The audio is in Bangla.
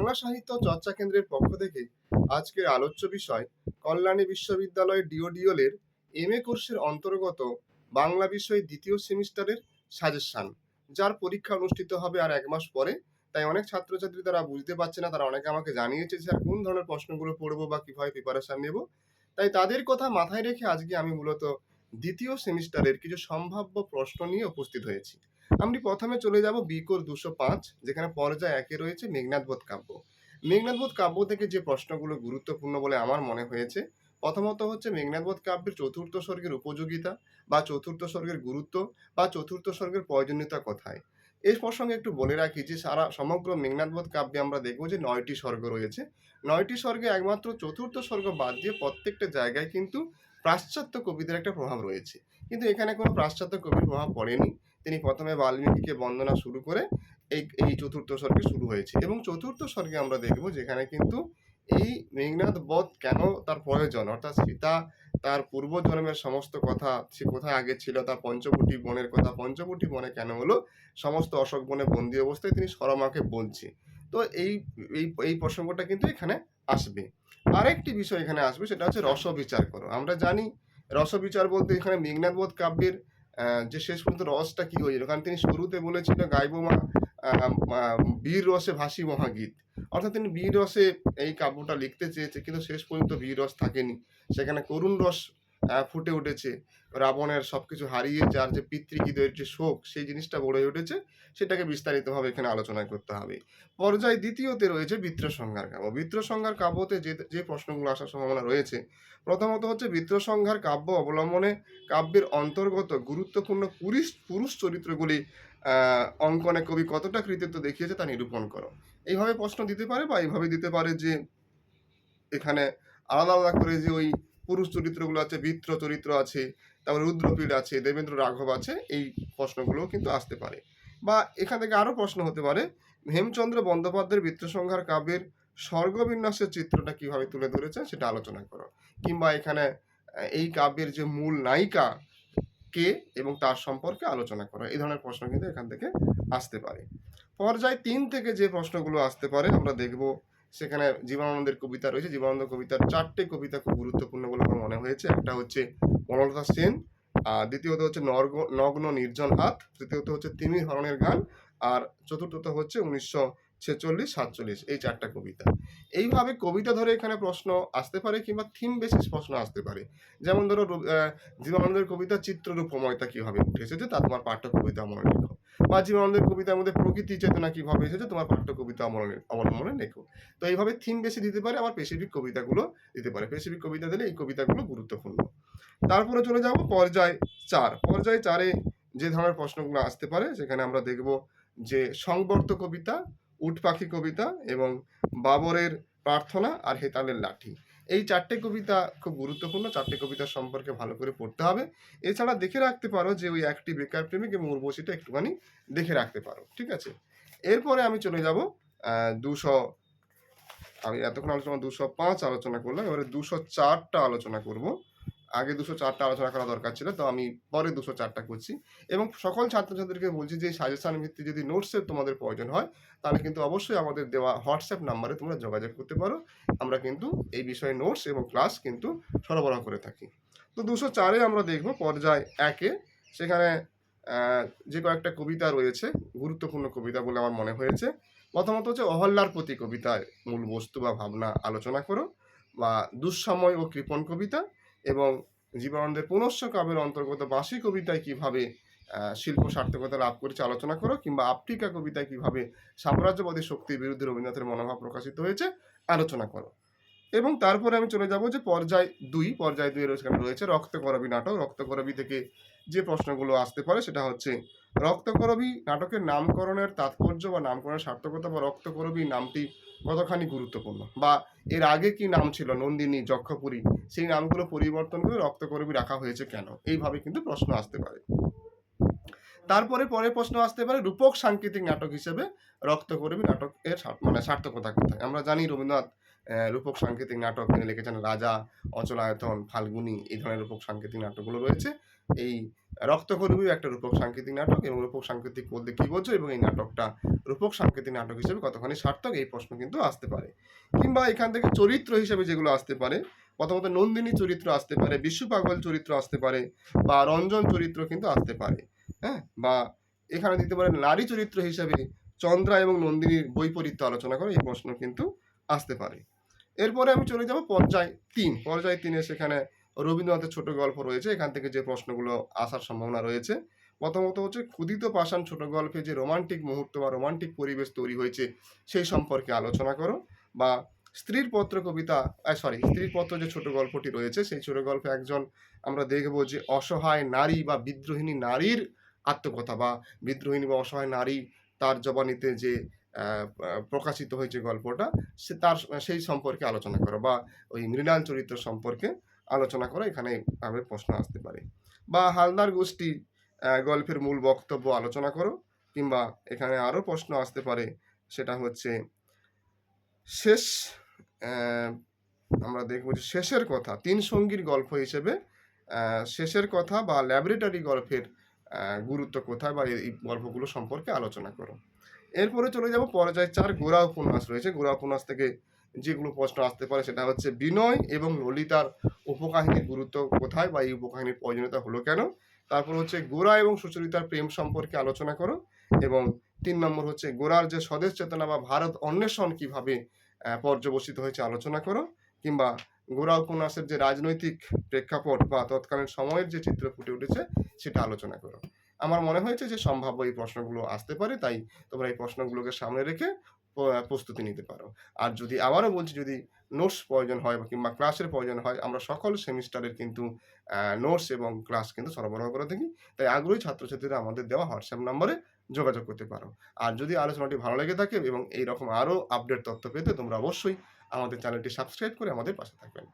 বাংলা সাহিত্য চর্চা কেন্দ্রের পক্ষ থেকে আজকের আলোচ্য বিষয় কল্যাণী বিশ্ববিদ্যালয়ের ডিওডিওলের এম এ কোর্সের অন্তর্গত বাংলা বিষয় দ্বিতীয় সেমিস্টারের সাজেশন, যার পরীক্ষা অনুষ্ঠিত হবে আর এক মাস পরে। তাই অনেক ছাত্রছাত্রী তারা বুঝতে পারছে না, তারা অনেকে আমাকে জানিয়েছে যে কোন ধরনের প্রশ্নগুলো পড়ব বা কীভাবে প্রিপারেশন নেব? তাই তাদের কথা মাথায় রেখে আজকে আমি মূলত দ্বিতীয় সেমিস্টারের কিছু সম্ভাব্য প্রশ্ন নিয়ে উপস্থিত হয়েছি। আমি প্রথমে চলে যাব বিকোর দুশো পাঁচ, যেখানে পর্যায় একে রয়েছে মেঘনাথবোধ কাব্য। মেঘনাথবোধ কাব্য থেকে যে প্রশ্নগুলো গুরুত্বপূর্ণ বলে আমার মনে হয়েছে, প্রথমত হচ্ছে মেঘনাথবোধ কাব্যের চতুর্থ স্বর্গের উপযোগিতা বা চতুর্থ স্বর্গের গুরুত্ব বা চতুর্থ স্বর্গের প্রয়োজনীয়তা কোথায়? এই প্রসঙ্গে একটু বলে রাখি যে সারা সমগ্র মেঘনাথবোধ কাব্যে আমরা দেখব যে নয়টি স্বর্গ রয়েছে। নয়টি স্বর্গে একমাত্র চতুর্থ স্বর্গ বাদ দিয়ে প্রত্যেকটা জায়গায় কিন্তু পাশ্চাত্য কবিদের একটা প্রভাব রয়েছে। কিন্তু এখানে কোনো পাশ্চাত্য কবির প্রভাব পড়েনি। তিনি প্রথমে বাল্মীকিকে বন্দনা শুরু করে এই এই চতুর্থ স্বর্গে শুরু হয়েছে। এবং চতুর্থ স্বর্গে আমরা দেখব যেখানে কিন্তু এই মেঘনাথ বধ কেন তার প্রয়োজন? অর্থাৎ সীতা তার পূর্বজন্মের সমস্ত কথা, সে কোথায় আগে ছিল, তার পঞ্চবটি বনের কথা পঞ্চবটি বনে কেন হলো, সমস্ত অশোক বনে বন্দি অবস্থায় তিনি সরমাকে বলছে। তো এই এই এই প্রসঙ্গটা কিন্তু এখানে আসবে। আরেকটি বিষয় এখানে আসবে, সেটা হচ্ছে রস বিচার করো। আমরা জানি রস বিচার বলতে এখানে মেঘনাথ বোধ কাব্যের যে শেষ পর্যন্ত রসটা কি হয়েছিল? কারণ তিনি শুরুতে বলেছিল গাইব মা আহ, আহ, বীর রসে ভাসি মহাগীত। অর্থাৎ তিনি বীর রসে এই কাব্যটা লিখতে চেয়েছে কিন্তু শেষ পর্যন্ত বীর রস থাকেনি। সেখানে করুণ রস ফুটে উঠেছে। রাবণের সবকিছু হারিয়ে যার যে পিতৃহৃদয়ের যে শোক, সেই জিনিসটা গড়ে উঠেছে, সেটাকে বিস্তারিতভাবে এখানে আলোচনা করতে হবে। পর্যায় দ্বিতীয়তে রয়েছে বিত্র সংহার কাব্য। বিত্র সংহার কাব্যতে যে যে প্রশ্নগুলো আসার সম্ভাবনা রয়েছে, প্রথমত হচ্ছে বিত্র সংহার কাব্য অবলম্বনে কাব্যের অন্তর্গত গুরুত্বপূর্ণ পুরুষ পুরুষ চরিত্রগুলি অঙ্কনে কবি কতটা কৃতিত্ব দেখিয়েছে তা নিরূপণ করো। এইভাবে প্রশ্ন দিতে পারে বা এইভাবে দিতে পারে যে এখানে আলাদা আলাদা করে যে ওই পুরুষ চরিত্রগুলো আছে বিত্র চরিত্র আছে, তারপর রুদ্রপীঠ আছে, দেবেন্দ্র রাঘব আছে, এই প্রশ্নগুলোও কিন্তু আসতে পারে। বা এখান থেকে আরও প্রশ্ন হতে পারে, হেমচন্দ্র বন্দ্যোপাধ্যায়ের বিত্রসংহার কাব্যের স্বর্গবিন্যাসের চিত্রটা কীভাবে তুলে ধরেছে সেটা আলোচনা করো। কিংবা এখানে এই কাব্যের যে মূল নায়িকা কে এবং তার সম্পর্কে আলোচনা করো। এই ধরনের প্রশ্ন কিন্তু এখান থেকে আসতে পারে। পর্যায় তিন থেকে যে প্রশ্নগুলো আসতে পারে, আমরা দেখব সেখানে জীবনানন্দের কবিতা রয়েছে। জীবনানন্দ কবিতার চারটে কবিতা খুব গুরুত্বপূর্ণ বলে আমার মনে হয়েছে। একটা হচ্ছে বনলতা সেন, আর দ্বিতীয়ত হচ্ছে নর্গ, নগ্ন নির্জন হাত, তৃতীয়ত হচ্ছে তিমির হরণের গান, আর চতুর্থত হচ্ছে উনিশশো ছেচল্লিশ, সাতচল্লিশ, এই চারটা কবিতা। এইভাবে কবিতা ধরে এখানে প্রশ্ন আসতে পারে কিংবা থিম বেসিস প্রশ্ন আসতে পারে। যেমন ধরো জীবনানন্দের কবিতা চিত্ররূপময়তা কীভাবে উঠে এসেছে তা তোমার পাঠ্য কবিতা মনে লেখো বা জীবনানন্দের কবিতার মধ্যে প্রকৃতি চেতনা কীভাবে এসেছে, তোমার পাঠ্য কবিতা অবলম্বনে লেখো। তো এইভাবে থিম বেশি দিতে পারে, আবার স্পেসিফিক কবিতাগুলো দিতে পারে। স্পেসিফিক কবিতা দিলে এই কবিতাগুলো গুরুত্বপূর্ণ। তারপরে চলে যাব পর্যায় চার। পর্যায় চারে যে ধরনের প্রশ্নগুলো আসতে পারে, সেখানে আমরা দেখব যে সংবর্ত কবিতা উট পাখি কবিতা এবং বাবরের প্রার্থনা আর হেতালের লাঠি। এই চারটে কবিতা খুব গুরুত্বপূর্ণ, চারটে কবিতা সম্পর্কে ভালো করে পড়তে হবে। এছাড়া দেখে রাখতে পারো যে ওই একটি বেকার প্রেমিক এবং উর্বশীটা একটুখানি দেখে রাখতে পারো, ঠিক আছে? এরপরে আমি চলে যাব দুশো, আমি এতক্ষণ আলোচনা দুশো পাঁচ আলোচনা করলাম, এবারে দুশো চারটা আলোচনা করব। আগে দুশো চারটা আলোচনা করা দরকার ছিল, তো আমি পরে দুশো চারটা করছি। এবং সকল ছাত্রছাত্রীদেরকে বলছি যে সাজেশন ভিত্তিক যদি নোটসের তোমাদের প্রয়োজন হয়, তাহলে কিন্তু অবশ্যই আমাদের দেওয়া হোয়াটসঅ্যাপ নাম্বারে তোমরা যোগাযোগ করতে পারো। আমরা কিন্তু এই বিষয়ে নোটস এবং ক্লাস কিন্তু সরবরাহ করে থাকি। তো দুশো চারে আমরা দেখব পর্যায় একে। সেখানে যে কয়েকটা কবিতা রয়েছে, গুরুত্বপূর্ণ কবিতা বলে আমার মনে হয়েছে। প্রথমত হচ্ছে অহল্যার প্রতি কবিতায় মূল বস্তু বা ভাবনা আলোচনা করো, বা দুঃসময় ও কৃপণ কবিতা। এবং জীবনানন্দের পুনশ্চ কাব্যের অন্তর্গত বাসি কবিতায় কীভাবে শিল্প সার্থকতা লাভ করেছে আলোচনা করো কিংবা আফ্রিকা কবিতায় কীভাবে সাম্রাজ্যবাদী শক্তির বিরুদ্ধে রবীন্দ্রনাথের মনোভাব প্রকাশিত হয়েছে, আলোচনা করো। এবং তারপরে আমি চলে যাব যে পর্যায় দুই পর্যায় দুই সেখানে রয়েছে রক্তকরবী নাটক। রক্তকরবী থেকে যে প্রশ্নগুলো আসতে পারে সেটা হচ্ছে রক্তকরবী নাটকের নামকরণের তাৎপর্য বা নামকরণের সার্থকতা বা রক্তকরবী নামটি কতখানি গুরুত্বপূর্ণ? বা এর আগে কি নাম ছিল? নন্দিনী, যক্ষপুরী, সেই নামগুলো পরিবর্তন করে রক্তকরবী রাখা হয়েছে কেন? এইভাবে কিন্তু প্রশ্ন আসতে পারে। তারপরে পরের প্রশ্ন আসতে পারে, রূপক সাংকেতিক নাটক হিসেবে রক্তকরবী নাটকের মানে সার্থকতা কোথায়? আমরা জানি রবীন্দ্রনাথ রূপক সাংকেতিক নাটক, তিনি লিখেছেন রাজা, অচলায়তন, ফাল্গুনি, এই ধরনের রূপক সাংকেতিক নাটকগুলো রয়েছে। এই রক্তকরবী একটা রূপক সাংকেতিক নাটক এবং রূপক সাংকেতিক বলতে কি বোঝো? এবং এই নাটকটা রূপক সাংকেতিক নাটক হিসেবে কতখানি সার্থক? এই প্রশ্ন কিন্তু আসতে পারে। কিংবা এখান থেকে চরিত্র হিসেবে যেগুলো আসতে পারে, প্রথমত নন্দিনী চরিত্র আসতে পারে বিশ্ব পাগল চরিত্র আসতে পারে, বা রঞ্জন চরিত্র কিন্তু আসতে পারে হ্যাঁ? বা এখানে দিতে পারে নারী চরিত্র হিসেবে চন্দ্রা এবং নন্দিনীর বৈপরীত্য আলোচনা করে এই প্রশ্ন কিন্তু আসতে পারে। এরপরে আমি চলে যাব পর্যায় তিন। পর্যায় তিনে সেখানে রবীন্দ্রনাথের ছোট গল্প রয়েছে। এখান থেকে যে প্রশ্নগুলো আসার সম্ভাবনা রয়েছে, প্রথমত হচ্ছে ক্ষুদিত পাষাণ ছোট গল্পে যে রোমান্টিক মুহূর্ত বা রোমান্টিক পরিবেশ তৈরি হয়েছে, সেই সম্পর্কে আলোচনা করো। বা স্ত্রীর পত্র কবিতা সরি স্ত্রীর পত্র যে ছোট গল্পটি রয়েছে, সেই ছোট গল্পে একজন আমরা দেখব যে অসহায় নারী বা বিদ্রোহিনী নারীর আত্মকথা বা বিদ্রোহিনী বা অসহায় নারী তার জবানিতে যে প্রকাশিত হয়েছে গল্পটা, সে তার সেই সম্পর্কে আলোচনা করো বা ওই মৃণাল চরিত্র সম্পর্কে আলোচনা করো, এখানে ভাবে প্রশ্ন আসতে পারে। বা হালদার গোষ্ঠী গল্পের মূল বক্তব্য আলোচনা করো, কিংবা এখানে আরও প্রশ্ন আসতে পারে, সেটা হচ্ছে শেষ আমরা দেখব যে শেষের কথা, তিন সঙ্গীর গল্প হিসেবে শেষের কথা বা ল্যাবরেটরি গল্পের গুরুত্ব কোথায় বা এই গল্পগুলো সম্পর্কে আলোচনা করো। এরপরে চলে যাব পর্যায় চার গোড়া উপন্যাস রয়েছে। গোড়া উপন্যাস থেকে যেগুলো প্রশ্ন আসতে পারে সেটা হচ্ছে বিনয় এবং ললিতার উপকাহিনীর গুরুত্ব কোথায় বা এই উপকাহিনীর প্রয়োজনীয়তা হলো কেন? তারপর হচ্ছে গোরা এবং সুচরিতার প্রেম সম্পর্কে আলোচনা করো এবং তিন নম্বর হচ্ছে গোরার যে স্বদেশ চেতনা বা ভারত অন্বেষণ কীভাবে পর্যবসিত হয়েছে আলোচনা করো। কিংবা গোরা উপন্যাসের যে রাজনৈতিক প্রেক্ষাপট বা তৎকালীন সময়ের যে চিত্র ফুটে উঠেছে সেটা আলোচনা করো। আমার মনে হয়েছে যে সম্ভাব্য এই প্রশ্নগুলো আসতে পারে, তাই তোমরা এই প্রশ্নগুলোকে সামনে রেখে প্রস্তুতি নিতে পারো। আর যদি আবারও বলছি যদি নোটস প্রয়োজন হয় কিংবা ক্লাসের প্রয়োজন হয়, আমরা সকল সেমিস্টারের কিন্তু নোটস এবং ক্লাস কিন্তু সরবরাহ করে থাকি। তাই আগ্রহী ছাত্রছাত্রীরা আমাদের দেওয়া হোয়াটসঅ্যাপ নম্বরে যোগাযোগ করতে পারো। আর যদি আলোচনাটি ভালো লেগে থাকে এবং এইরকম আরও আপডেট তথ্য পেতে তোমরা অবশ্যই আমাদের চ্যানেলটি সাবস্ক্রাইব করে আমাদের পাশে থাকবেন।